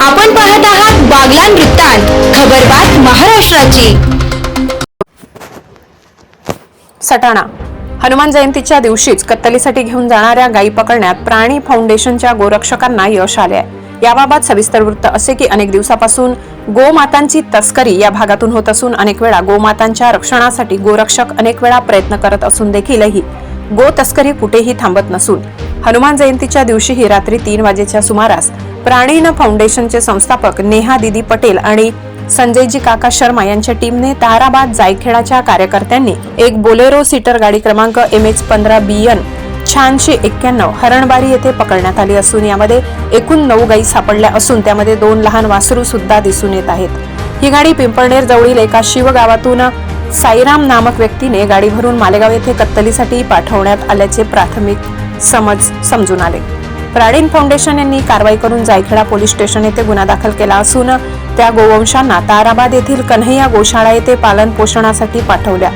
आपण पाहत आहात बागलान वृत्तांत खबरबात महाराष्ट्राची. सटाणा. हनुमान जयंतीच्या दिवशीच कत्तलीसाठी घेऊन जाणाऱ्या गायी पकडण्यात प्राणी फाउंडेशनच्या गोरक्षकांना यश आले आहे याबाबत सविस्तर वृत्त असे की अनेक दिवसापासून गोमातांची तस्करी या भागातून होत असून अनेक वेळा गोमातांच्या रक्षणासाठी गोरक्षक अनेक वेळा प्रयत्न करत असून देखीलही गो तस्करी कुठेही थांबत नसून हनुमान जयंतीच्या दिवशीही रात्री तीन वाजेच्या सुमारास प्राणीन फाउंडेशनचे संस्थापक नेहा दिदी पटेल आणि संजयजी काका शर्मा यांच्या टीमने ताराबाद जायखेडाच्या कार्यकर्त्यांनी एक बोलेरो सीटर गाडी क्रमांक एम एच पंधरा बी एन शहाऐंशी एक्क्याण्णव हरणबारी येथे पकडण्यात आली असून यामध्ये एकूण नऊ गायी सापडल्या असून त्यामध्ये दोन लहान वासरू सुद्धा दिसून येत आहेत. ही गाडी पिंपळनेर जवळील एका शिवगावातून साईराम नामक व्यक्तीने गाडी भरून मालेगाव येथे कत्तलीसाठी पाठवण्यात आल्याचे प्राथमिक समज समजून आले. प्राणीन फाउंडेशन यांनी कारवाई करून जायखेडा पोलीस स्टेशन येथे गुन्हा दाखल केला असून त्या गोवंशांना ताराबाद येथील कन्हैया गोशाळा येथे पालन पोषणासाठी पाठवल्या.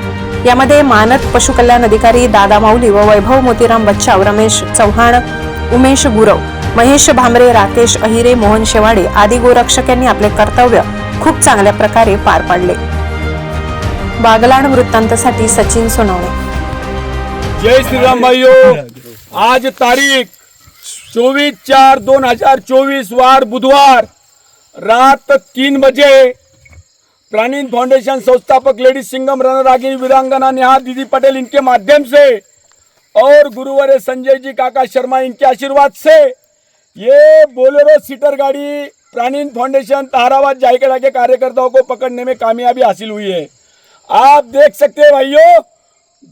यामध्ये मानद पशुकल्याण अधिकारी दादा माऊली व वैभव मोतीराम बच्चाव रमेश चव्हाण उमेश गुरव महेश भामरे राकेश अहिरे मोहन शेवाडे आदी गोरक्षक यांनी आपले कर्तव्य खूप चांगल्या प्रकारे पार पाडले. बागलाण वृत्तांतसाठी सचिन सोनवणे. जय श्रीराम भाइयों, आज तारीख चौबीस चार दोन हज़ार चौबीस, वार बुधवार, रात तीन बजे, प्राणीन फाउंडेशन संस्थापक लेडी सिंगम रणरागिनी वीरांगना नेहा दीदी पटेल इनके माध्यम से, और गुरुवार संजय जी काका शर्मा इनके आशीर्वाद से, ये बोलेरो सीटर गाड़ी प्राणीन फाउंडेशन ताराबाद जायकड़ा के कार्यकर्ताओं को पकड़ने में कामयाबी हासिल हुई है। आप देख सकते हैं भाइयों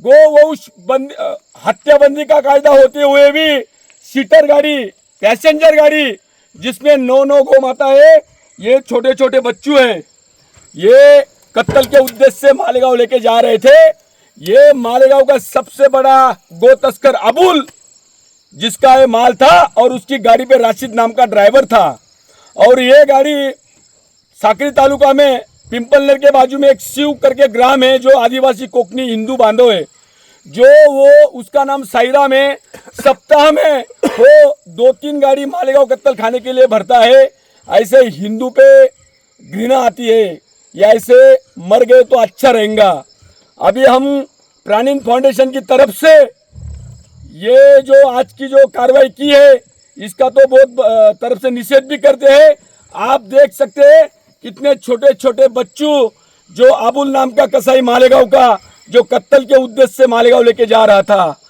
गोवंश बंद हत्याबंदी का कायदा होते हुए भी सीटर गाड़ी, पैसेंजर गाड़ी, जिसमें नौ नौ गौ माता है, ये छोटे छोटे बच्चू हैं। ये कत्ल के उद्देश्य से मालेगांव लेके जा रहे थे। ये मालेगांव का सबसे बड़ा गो तस्कर अबुल, जिसका ये माल था और उसकी गाड़ी पे राशिद नाम का ड्राइवर था। और ये गाड़ी साकरी तालुका में पिंपलनेर के बाजू में एक शिव करके ग्राम है, जो आदिवासी कोकनी हिंदू बांधव है। जो वो, उसका नाम साईराम है सप्ताह में वो दो तीन गाड़ी मालेगांव कत्तल खाने के लिए भरता है। ऐसे हिंदू पे घृणा आती है, या ऐसे मर गए तो अच्छा रहेगा। अभी हम प्राणीन फाउंडेशन की तरफ़ से ये जो आज की जो कार्रवाई की है, इसका तो बहुत तरफ़ से निषेध भी करते हैं। आप देख सकते हैं कितने छोटे छोटे बच्चों जो आबुल नाम का कसाई मालेगांव का, जो कत्ल के उद्देश्य से मालेगांव लेके जा रहा था।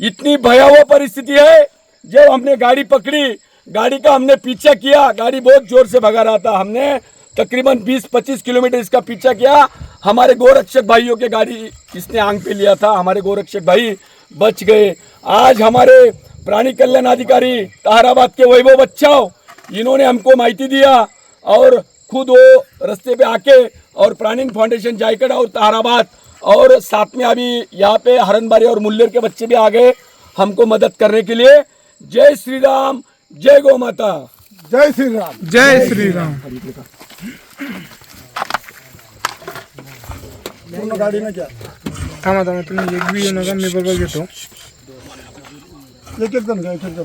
इतनी भयावह परिस्थिति है, जब हमने गाड़ी पकड़ी, गाड़ी का हमने पीछा किया, गाड़ी बहुत ज़ोर से भगा रहा था। हमने तकरीबन 20-25 किलोमीटर इसका पीछा किया। हमारे गोरक्षक भाइयों के गाड़ी इसने आंग पे लिया था, हमारे गोरक्षक भाई बच गए। आज हमारे प्राणी कल्याण अधिकारी ताराबाद के वैभव बच्चाओ, इन्होंने हमको माहिती दिया और खुद वो रस्ते पे आके और प्राणीन फाउंडेशन जायकड़ा और ताराबाद और साथ में अभी यहाँ पे हरनबारी और मुल्लेर के बच्चे भी आ गए हमको मदद करने के लिए। जय श्री राम जय गौ माता। जय श्री राम जय श्रीराम। पूर्ण गाडी ना क्या? थांबा थांबा तुम्ही एक व्हिडिओ नका मी बरोबर घेतो. एक एक जण घ्या. एक एक जण